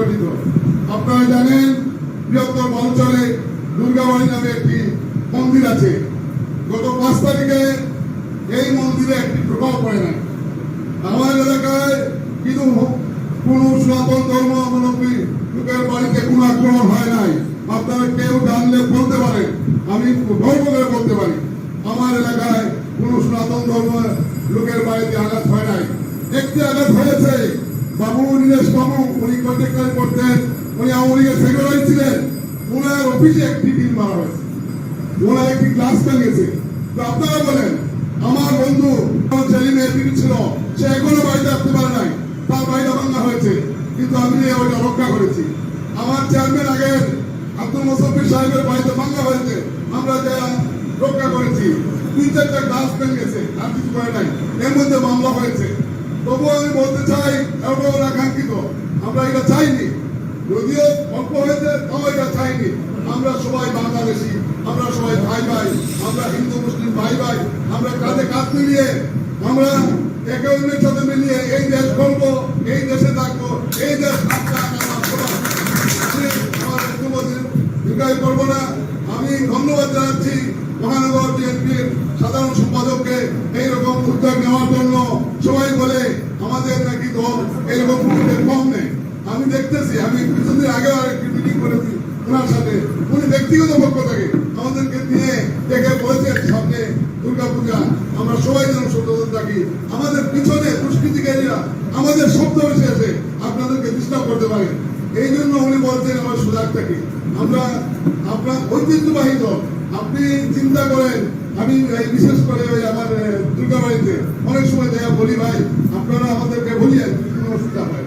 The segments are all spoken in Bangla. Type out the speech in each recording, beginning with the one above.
গঠিত আপনারা জানেন বৃহত্তর অঞ্চলে দুর্গাবাড়ি নামে একটি মন্দির আছে। গত পাঁচ তারিখে এই মন্দিরে একটি ঢোকাও পড়ে নাই। আমার এলাকায় কিন্তু কোন সনাতন ধর্ম অবলম্বী লোকের বাড়িতে কোনো আক্রমণ হয় নাই। আপনারা কেউ জানলে বলতে পারেন, আমি গর্ব করে বলতে পারি। আমার এলাকায় কোন সনাতন ধর্ম লোকের বাড়িতে আঘাত হয় নাই। একটি আঘাত হয়েছে বাবু, নীলেশ বাবু, উনি কন্ট্রাক্টার করতেন উনি আওয়ামী লীগের ছিলেন। ওনার অফিসে একটি টিম মারা হয়েছে। ওনার একটি ক্লাস ভেঙেছে। তো আপনারা বলেন, আমার বন্ধু ছেলে মেয়ে তিনি ছিল, সে এখনও বাড়িতে আসতে পারে নাই। তার বাড়িটা ভাঙা হয়েছে, কিন্তু আমি ওইটা রক্ষা করেছি। আমার চেয়ারম্যান আগের আব্দুল মোসাফির সাহেবের বাড়িতে ভাঙা হয়েছে। আমরা যা রক্ষা করেছি। তিন চারটা গাছ ভেঙেছে, আর কিছু করে নাই। এর মধ্যে মামলা হয়েছে। তবুও আমি বলতে চাই এটা আকাঙ্ক্ষিত। আমরা এটা চাইনি। যদিও অল্প হয়েছে, তাও এটা চাইনি। আমরা সবাই বাংলাদেশি, আমরা সবাই ভাই ভাই আমরা হিন্দু, মুসলিম ভাই ভাই আমরা কাঁধে কাঁধ মিলিয়ে, আমরা একে অন্যের সাথে মিলিয়ে এই দেশ গড়বো, এই দেশে থাকব, এই দেশ দীর্ঘায়ু করব না। আমি ধন্যবাদ জানাচ্ছি। মহানগর বিএনপির সাধারণ সম্পাদককে এইরকম উদ্যোগ নেওয়ার জন্য সবাই বলে আমাদের নাকি দল এইরকম ভূমিতে কম নেই। আমি দেখতেছি, আমি কিছুদিন আগে আরেকটি মিটিং করেছি ওনার সাথে। উনি ব্যক্তিগত পক্ষ থেকে আমাদেরকে নিয়ে ডেকে বলেছেন, সামনে দুর্গা পূজা আমরা সবাই যেন সচেতন থাকি। আমাদের পিছনে দুষ্কৃতিকারীরা, আমাদের শব্দ এসে এসে আপনাদেরকে ডিস্টার্ব করতে পারে। এই জন্য উনি বলছেন, আমরা সজাগ থাকি। আমরা আপনার ঐতিহ্যবাহী দল। আপনি চিন্তা করেন, আমি বিশেষ করে ওই আমার দুর্গা দুর্গাবাড়িতে অনেক সময় দেখা বলি, ভাই, আপনারা আমাদেরকে বলিয়েন কোনো অসুবিধা হয়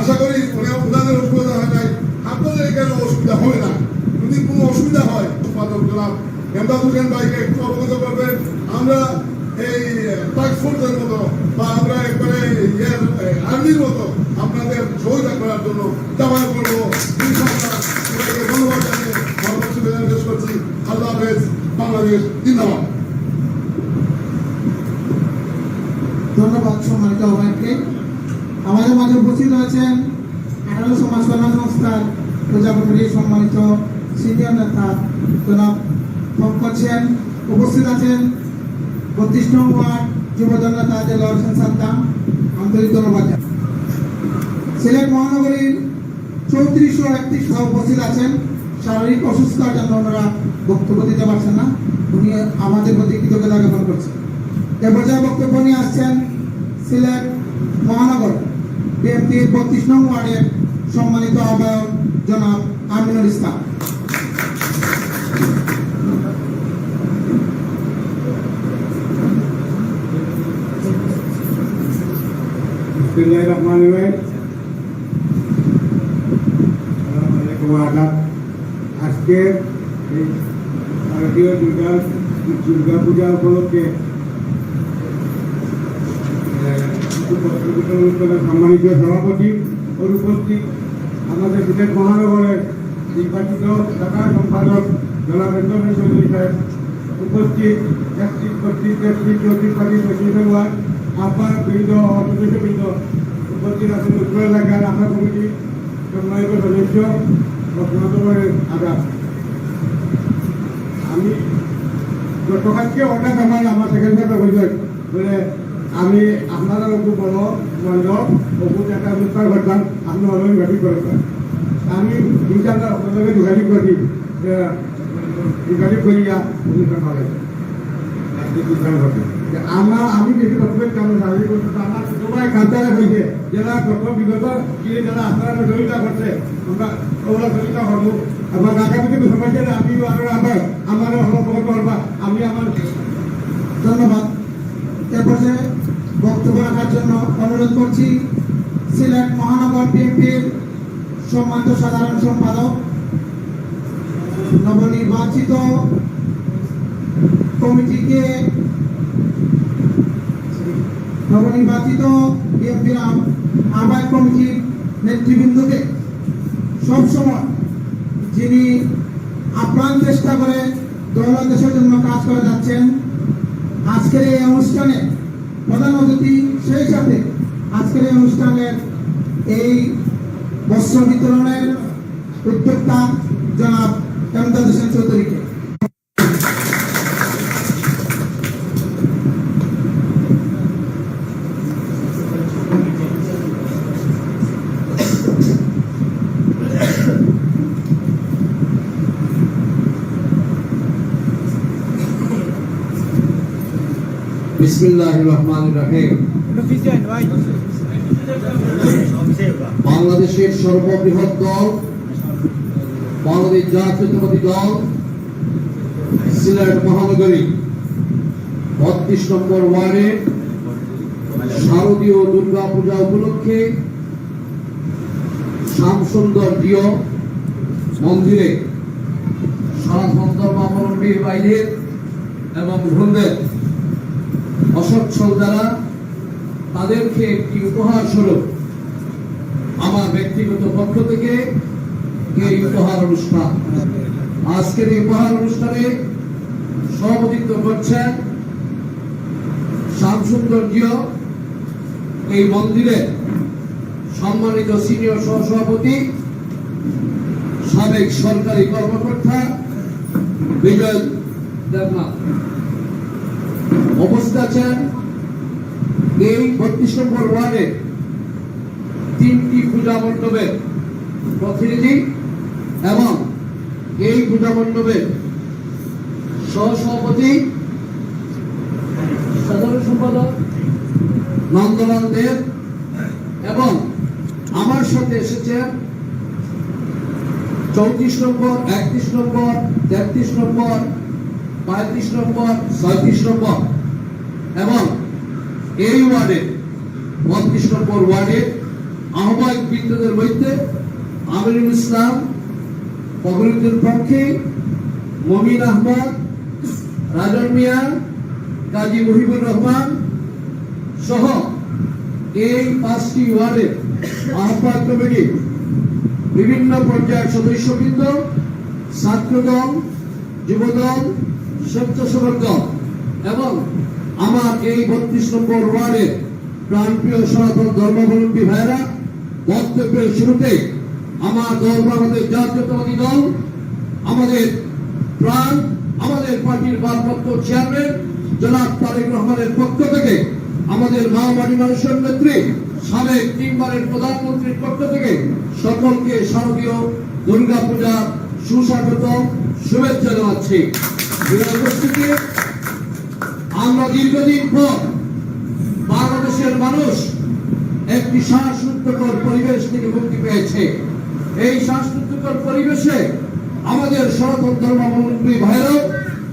আশা করি ওনাদের অসুবিধা হয় নাই। আপনাদের এখানে অসুবিধা হবে না? যদি কোনো অসুবিধা হয়, সম্পাদক জনাব এমদাদ হোসেন ভাইকে একটু ধন্যবাদ সম্মানিত অবায়কে আমাদের মাঝে উপস্থিত রয়েছেন আঠারো সমাজ কল্যাণ সংস্থার প্রজাপতির সম্মানিত সিনিয়র নেতা জনাব পঙ্কজ সেন। উপস্থিত আছেন বত্রিশ নং ওয়ার্ড যুবদল নেতা জেলা হোসেন সাদ্দাম আন্তরিক ধন্যবাদ। সিলেট মহানগরীর চৌত্রিশ একত্রিশ উপস্থিত আছেন। শারীরিক অসুস্থতার জন্য ওনারা বক্তব্য দিতে পারছেন না। উনি আমাদের প্রতি কৃতজ্ঞতা জ্ঞাপন করছেন। এ পর্যায়ে বক্তব্য নিয়ে আসছেন সিলেট মহানগর। বিএনপির বত্রিশ নং ওয়ার্ডের সম্মানিত আহ্বায়ক জনাব আমিনুল ইসলাম। আজকে এই দুর্গা দুর্গা পূজা উপলক্ষে আহ, কিছু অনুষ্ঠানের সম্মানিত সভাপতি ও উপস্থিত আমাদের সিলেট মহানগরের নির্বাচিত সাধারণ সম্পাদক জনাব রেন্দন চৌধুরী সাহেব। উপস্থিত একত্রিশ বত্রিশ তেত্রিশ চৌত্রিশ পঁচিশ পঁচিশ ওয়ার্ড আহ্বায়ক বৃন্দ সদস্য বৃন্দ উপস্থিত আছেন উত্তর এলাকার আশা কমিটি সম্মানিত সদস্য রত্নাতরের আদাব আমি গতকালকে অনেক আমার আমার অভিযোগ বলে আমি আপনারা খুব বড় বন্ধ বহুত একটা অনুষ্ঠান করতাম আপনি অলরেডি গঠন করেছেন আমি ইনশাল্লাহ আপনাদেরকে যোগাযোগ করি যোগাযোগ করিয়া হবে অনুষ্ঠান হবে। আমার, আমি বেশি বক্তব্য কেমন শারীরিক অসুস্থ আমার সবাই কান্তারে হয়েছে যারা গত বিগত দিনে যারা আপনারা সহযোগিতা করছে, আমরা ওরা সহযোগিতা করব এবং আগামীতে সমাজে আমি আরও আমার আমার হল করবা, আমি আমার ধন্যবাদ। এ পর্যায়ে বক্তব্য রাখার জন্য অনুরোধ করছি, সিলেট মহানগর বিএনপির সম্মানিত সাধারণ সম্পাদক, নবনির্বাচিত কমিটিকে নবনির্বাচিত বিএনপির আহ্বায়ক কমিটির নেতৃবৃন্দকে সবসময় যিনি আপ্রাণ চেষ্টা করে দল দেশের জন্য কাজ করে যাচ্ছেন, আজকের এই অনুষ্ঠানে প্রধান অতিথি সেই সাথে আজকের এই অনুষ্ঠানের এই বস্ত্র বিতরণের উদ্যোক্তা জনাব এমদাদ হোসেন চৌধুরীকে। বাংলাদেশের সর্ববৃহৎ দল, বাংলাদেশ জাতীয়তাবাদী দল, সিলেট মহানগরী, বত্রিশ নম্বর ওয়ার্ডে শারদীয় দুর্গা পূজা উপলক্ষে শ্যামসুন্দর মন্দিরে সনাতন ধর্মাবলম্বীর বাইরে এবং বৃন্দের অসচ্ছল যারা তাদেরকে একটি উপহার স্বরূপ আমার ব্যক্তিগত পক্ষ থেকে এই উপহার অনুষ্ঠান। আজকের এই উপহার অনুষ্ঠানে সভাপতিত্ব করছেন শ্যামসুন্দর এই মন্দিরের সম্মানিত সিনিয়র সহসভাপতি, সাবেক সরকারি কর্মকর্তা বিজয় দেবনাথ। অবস্থা আছেন এই বত্রিশ নম্বর ওয়ার্ডে তিনটি পূজা মণ্ডপের প্রতিনিধি এবং এই পূজা মণ্ডপের সহসভাপতি সাধারণ সম্পাদক নন্দলাল দেব এবং আমার সাথে এসেছেন চৌত্রিশ নম্বর, একত্রিশ নম্বর, তেত্রিশ নম্বর পঁয়ত্রিশ নম্বর, ছয়ত্রিশ নম্বর এবং এই ওয়ার্ডে, বত্রিশ নম্বর ওয়ার্ডে আহ্বায়ক বৃন্দদের মধ্যে আমিরুল ইসলাম, ফখরুদ্দিন পক্ষে, মমিন আহমদ, রাজন মিয়া, কাজী মুহিবুর রহমান সহ এই পাঁচটি ওয়ার্ডের আহ্বায়ক কমিটি বিভিন্ন পর্যায়ের সদস্যবৃন্দ, ছাত্রদল, যুবদল স্বেচ্ছাসেবক দল এবং আমার এই বত্রিশ নম্বর ওয়ার্ডের প্রাণপ্রিয় সনাতন ধর্মাবলম্বী ভাইরা বক্তব্যের শুরুতে আমার দল বাংলাদেশ জাতীয়তাবাদী দল, আমাদের প্রাণ, আমাদের পার্টির ভারপ্রাপ্ত চেয়ারম্যান জনাব তারেক রহমানের পক্ষ থেকে, আমাদের মাওবাড়ি মানুষের নেত্রী সাবেক তিনবারের প্রধানমন্ত্রীর পক্ষ থেকে সকলকে শারদীয় দুর্গা পূজা সুস্বাগত শুভেচ্ছা জানাচ্ছি। উপস্থিতি, আমরা দীর্ঘদিন পর বাংলাদেশের মানুষ একটি শ্বাসরুদ্ধকর পরিবেশ থেকে মুক্তি পেয়েছে। এই শ্বাসরুদ্ধকর পরিবেশে আমাদের সনাতন ধর্মাবলম্বী ভাইরাও,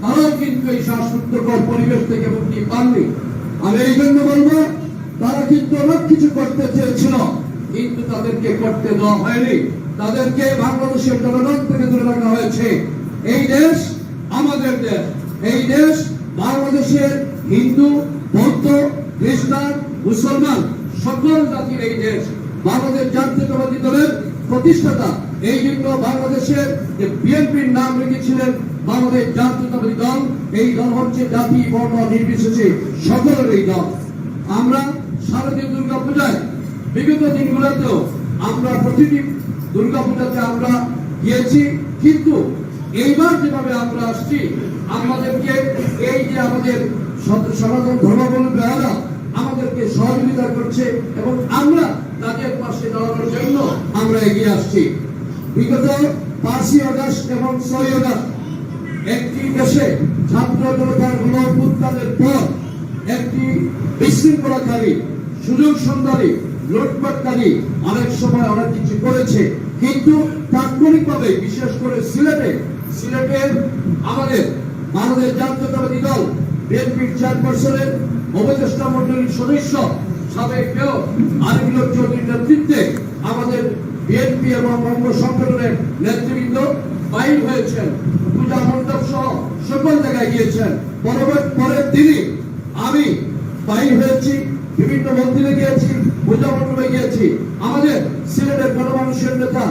তারাও কিন্তু এই শ্বাসরুদ্ধকর পরিবেশ থেকে মুক্তি পাননি। আমি এই জন্য বলব, তারা কিন্তু অনেক কিছু করতে চেয়েছিল, কিন্তু তাদেরকে করতে দেওয়া হয়নি। তাদেরকে বাংলাদেশের জনগণ থেকে দূরে রাখা হয়েছে। এই দেশ আমাদের দেশ এই দেশ, বাংলাদেশের হিন্দু, বৌদ্ধ, খ্রিস্টান, মুসলমান সকল জাতির এই দেশ, বাংলাদেশ জাতীয়তাবাদী দলের প্রতিষ্ঠাতা। এই জন্য বাংলাদেশের যে বিএনপির নাম রেখেছিলেন বাংলাদেশ জাতীয়তাবাদী দল, এই দল হচ্ছে জাতি, বর্ণ, নির্বিশেষে সকলের এই দল। আমরা শারদীয় দুর্গা পূজায় বিগত দিনগুলোতেও আমরা প্রতিটি দুর্গা পূজাতে আমরা গিয়েছি, কিন্তু এইবার যেভাবে আমরা আসছি, আমাদেরকে এই যে আমাদের সনাতন ধর্মাবলম্বী আমাদেরকে সহযোগিতা করছে এবং আমরা তাদের পাশে দাঁড়ানোর জন্য আমরা এগিয়ে আসছি। বিগত পাঁচই আগস্ট এবং ছয় আগস্ট একটি দেশে ছাত্র জনতার গণ অভ্যুত্থানের পর একটি বিশৃঙ্খলাকারী, সুযোগ সন্ধানী লুটপাটকারী অনেক সময় অনেক কিছু করেছে। কিন্তু তাৎক্ষণিকভাবে, বিশেষ করে সিলেটে সিলেটের আমাদের বাংলাদেশ জাতীয়তাবাদী দল বিএনপির চেয়ারপারসনের উপদেষ্টা মন্ডলীর সদস্য, সাবেক মেয়র আরিফুল চৌধুরীর নেতৃত্বে আমাদের বিএনপি এবং অঙ্গ সংগঠনের নেতৃবৃন্দ বাইর হয়েছেন। পূজা মণ্ডপ সহ সকল জায়গায় গিয়েছেন। পরবর্তী পরের দিনই আমি বাইর হয়েছি, বিভিন্ন মন্দিরে গিয়েছি, পূজা মণ্ডপে গিয়েছি। আমাদের সিলেটের গণমানুষের নেতা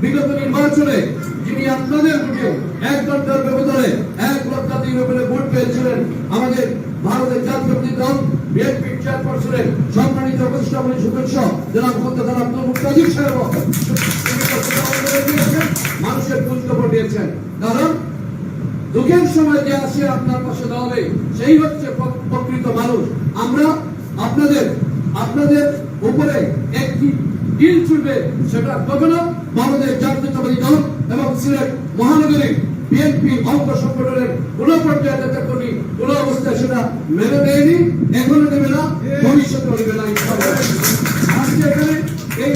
বিগত নির্বাচনে যিনি আপনাদের ভোটে এক ঘণ্টার ব্যবধানে এক লক্ষাধিক উপরে ভোট পেয়েছিলেন, আমাদের ভারতের জাতীয় দল, বিএনপি চেয়ারপারসনের সম্মানিত প্রতিষ্ঠাপনী সদস্য, জনাব খন্দকার আব্দুল মুক্তাজির সাহেব মানুষের খোঁজ খবর দিয়েছেন। কারণ, দুঃখের সময় যে আসে আপনার পাশে দাঁড়াবে, সেই হচ্ছে প্রকৃত মানুষ। আমরা আপনাদের আপনাদের উপরে একটি ডিল চলবে সেটা কখনো বাংলাদেশ জাতীয়তাবাদী দল এবং সিলেট মহানগরী বিএনপি অঙ্গ সংগঠনের কোন পর্যায়ে নেতা কর্মী কোন অবস্থায় সেটা মেনে নেয়নি, এখনও নেবে না ভবিষ্যতে নেবে না। আজকে এখানে এই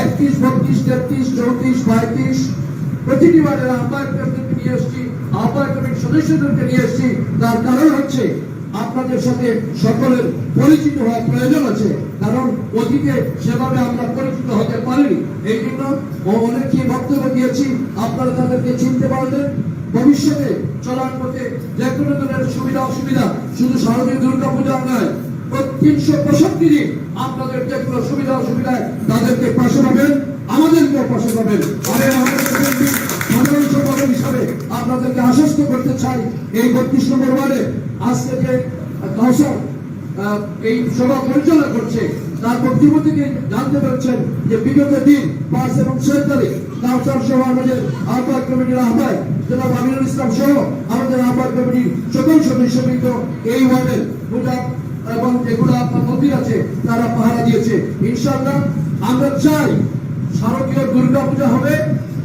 একত্রিশ, বত্রিশ, তেত্রিশ, চৌত্রিশ, পঁয়ত্রিশ, প্রতিটি ওয়ার্ডের আহ্বায়কদেরকে নিয়ে এসেছি আহ্বায়ক সদস্যদেরকে নিয়ে এসেছি, তার কারণ হচ্ছে আপনাদের সাথে সকলের পরিচিত হওয়া প্রয়োজন আছে, কারণ অতীতে সেভাবে আমরা পরিচিত হতে পারিনি। এই জন্য অনেকে বক্তব্য দিয়েছি, আপনারা তাদেরকে চিনতে পারলেন। ভবিষ্যতে চলার পথে যে কোনো ধরনের সুবিধা, অসুবিধা, শুধু শারদীয় দুর্গা পূজা নয় তিনশো পঁয়ষট্টি দিন আপনাদের যে কোনো সুবিধা, অসুবিধায় তাদেরকে পাশে পাবেন, আমাদেরকেও পাশে পাবেন। বিএনপি হিসাবে আপনাদেরকে আশ্বস্ত করতে চাই এই বত্রিশ নম্বর ওয়ার্ডে। আজকে যে কাউসার এই সভা পরিচালনা করছে, তার বক্তব্য থেকে জানতে পারছেন যে বিগত দিন, পাঁচ এবং ছয় তারিখ আমাদের আহ্বায়ক কমিটির আহ্বায়ক আমিনুল ইসলাম সহ আমাদের আহ্বায়ক কমিটির সকল এই পূজা এবং যেগুলো আপনার মন্দির আছে, তারা পাহারা দিয়েছে। ইনশাআল্লাহ আমরা চাই শারদীয় দুর্গা পূজা হবে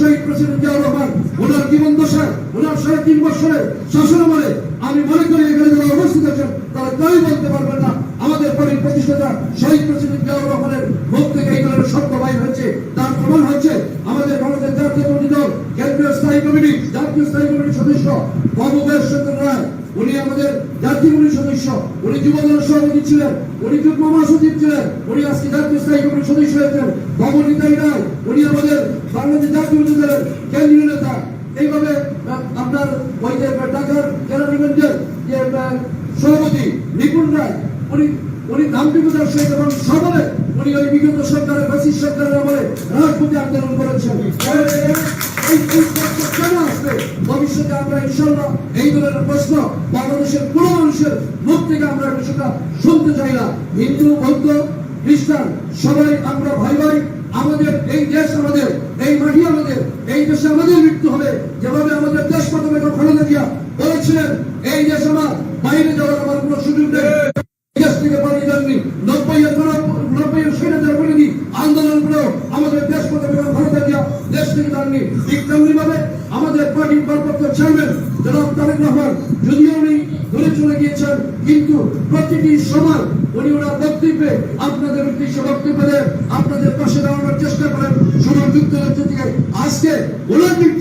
শহীদ প্রেসিডেন্ট জিয়াউর রহমান, ওনার জীবন দশায়, ওনার সাড়ে তিন বছরের শাসন আমি মনে করি এখানে যারা উপস্থিত আছেন, তারা কেউই বলতে পারবেন না, আমাদের পরের প্রতিষ্ঠাতা শহীদ প্রেসিডেন্ট জিয়াউর রহমানের মুখ থেকে এই ধরনের শব্দ বাইর হয়েছে, তার প্রমাণ হচ্ছে আমাদের বাংলাদেশ জাতীয় কমিটি দল, কেন্দ্রীয় স্থায়ী কমিটি, জাতীয় স্থায়ী কমিটির সদস্য বাবু চন্দ্র রায়। উনি আমাদের জাতীয় কমিটির সদস্য, উনি যুব দলের সভাপতি ছিলেন, উনি যুগ্ম মহাসচিব ছিলেন, উনি আজকে জাতীয় স্থায়ী কমিটির সদস্য হয়েছেন। বাবু নিতাই রায়, উনি আমাদের বাংলাদেশ জাতীয় দলের কেন্দ্রীয় নেতা এইভাবে আপনার ওই যে ঢাকার ক্যারানিগঞ্জের যে সভাপতি নিপুণ রায়, উনি উনি ধাম্পিকতার সহিত এবং সবলে উনি ওই বিগত সরকারের ফ্যাসিস সরকারের আমলে রাজপথে আন্দোলন করেছেন। ভবিষ্যতে আমরা ইনশাল্লাহ এই ধরনের প্রশ্ন বাংলাদেশের মানুষের মুখ থেকে আমরা সেটা শুনতে চাই না। হিন্দু, বৌদ্ধ, খ্রিস্টান, সবাই আমরা ভাই ভাই, আমাদের, এই দেশ আমাদের এই মাটি আমাদের এই দেশে আমাদের মৃত্যু হবে যেভাবে আমাদের দেশ প্রথমে খালেদা জিয়া বলেছিলেন, এই দেশ আমার বাইরে যাওয়ার আমার কোনো সুযোগ নেই। গিয়েছেন, কিন্তু প্রতিটি সময় উনি ওনার বক্তব্যে আপনাদের উদ্দেশ্যে বক্তব্য দেন, আপনাদের পাশে দাঁড়ানোর চেষ্টা করেন যুক্তরাজ্য থেকে। আজকে ওনার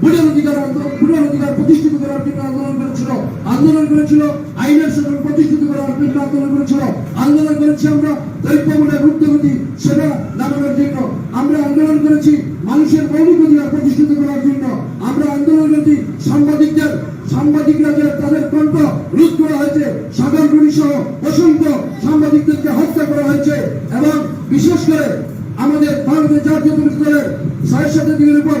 ভোটের অধিকার ভোটের অধিকার প্রতিষ্ঠিত করার জন্য আন্দোলন করেছিল আন্দোলন করেছিল আইনের শাসন প্রতিষ্ঠিত করার জন্য আন্দোলন করেছিল আন্দোলন করেছি আমরা দ্রব্যমূল্যের ঊর্ধ্বগতি সেটা নামানোর জন্য আমরা আন্দোলন করেছি মানুষের মৌলিক অধিকার প্রতিষ্ঠিত করার জন্য আমরা আন্দোলন করেছি সাংবাদিকদের সাংবাদিকরা যে তাদের কণ্ঠ রোধ করা হয়েছে সাগরগুড়ি সহ অসংখ্য সাংবাদিকদেরকে হত্যা করা হয়েছে এবং বিশেষ করে আমাদের ভারতের জাতীয় পুলিশ দলের সাড়ে সাথে উপর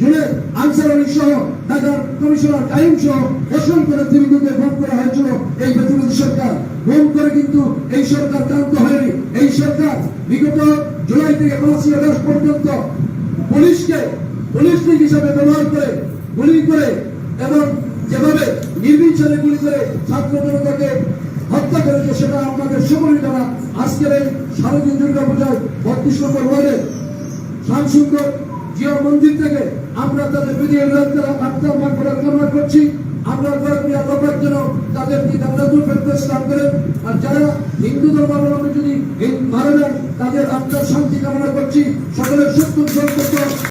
জুড়ে আনসার আলী সহ ঢাকার কমিশনার কাইম সহ অসংখ্য নেতৃবৃন্দকে ভোট করা হয়েছিল এই বেতনবাদী সরকার। ভোট করে কিন্তু এই সরকার ক্রান্ত হয়নি। এই সরকার বিগত জুলাই থেকে পাঁচই আগস্ট পর্যন্ত পুলিশকে পুলিশ লীগ হিসাবে ব্যবহার করে গুলি করে এবং যেভাবে নির্বিচারে গুলি করে ছাত্র জনতাকে হত্যা করেছে সেটা আপনাদের সকলের জানা। আজকের এই শারদীয় দুর্গা পূজায় বত্রিশ নম্বর ওয়ার্ডে শামসুন্দর জিয়া মন্দির থেকে আমরা তাদের করার কামনা করছি। আমরা করি লোকের জন্য তাদের কি দূর করতে দান করেন। আর যারা হিন্দু ধর্মাবলম্বী যদি এই মারা তাদের আত্মার শান্তি কামনা করছি। সকলের সত্য